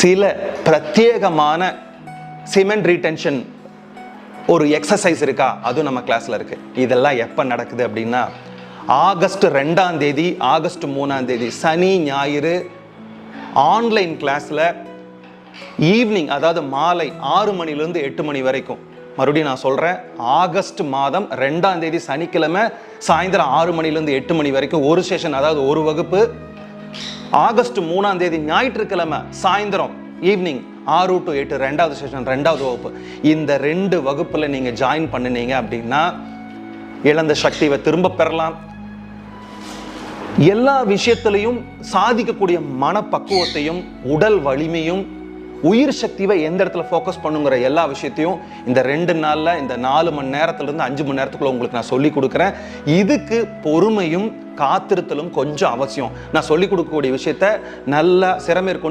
சில பிரத்யேகமான cement retention ஒரு எக்ஸசைஸ் இருக்கா? அதுவும் நம்ம கிளாஸில் இருக்கு. இதெல்லாம் எப்போ நடக்குது அப்படின்னா ஆகஸ்ட் ரெண்டாம் தேதி ஆகஸ்ட் மூணாம் தேதி சனி ஞாயிறு ஆன்லைன் கிளாஸில் ஈவினிங் அதாவது மாலை ஆறு மணிலேருந்து எட்டு மணி வரைக்கும். மறுபடியும் நான் சொல்கிறேன் ஆகஸ்ட் மாதம் ரெண்டாம் தேதி சனிக்கிழமை சாயந்தரம் ஆறு மணிலேருந்து எட்டு மணி வரைக்கும் ஒரு செஷன் அதாவது ஒரு வகுப்பு ஆகஸ்ட் மூணாம் தேதி ஞாயிற்றுக்கிழமை சாயந்தரம் ஈவினிங் ஆறு டு எட்டு ரெண்டாவது செஷன் ரெண்டாவது வகுப்பு. இந்த ரெண்டு வகுப்பில் நீங்கள் ஜாயின் பண்ணினீங்க அப்படின்னா இழந்த சக்தியை திரும்ப பெறலாம். எல்லா விஷயத்திலையும் சாதிக்கக்கூடிய மனப்பக்குவத்தையும் உடல் வலிமையும் உயிர் சக்தியை எந்த இடத்துல ஃபோக்கஸ் பண்ணுங்கிற எல்லா விஷயத்தையும் இந்த ரெண்டு நாளில் இந்த நாலு மணி நேரத்துலேருந்து அஞ்சு மணி நேரத்துக்குள்ள உங்களுக்கு நான் சொல்லி கொடுக்குறேன். இதுக்கு பொறுமையும் காத்திருத்தலும் கொஞ்சம் அவசியம். நான் சொல்லிக் கொடுக்கக்கூடிய விஷயத்த நல்லா சிறமேற்கொண்டு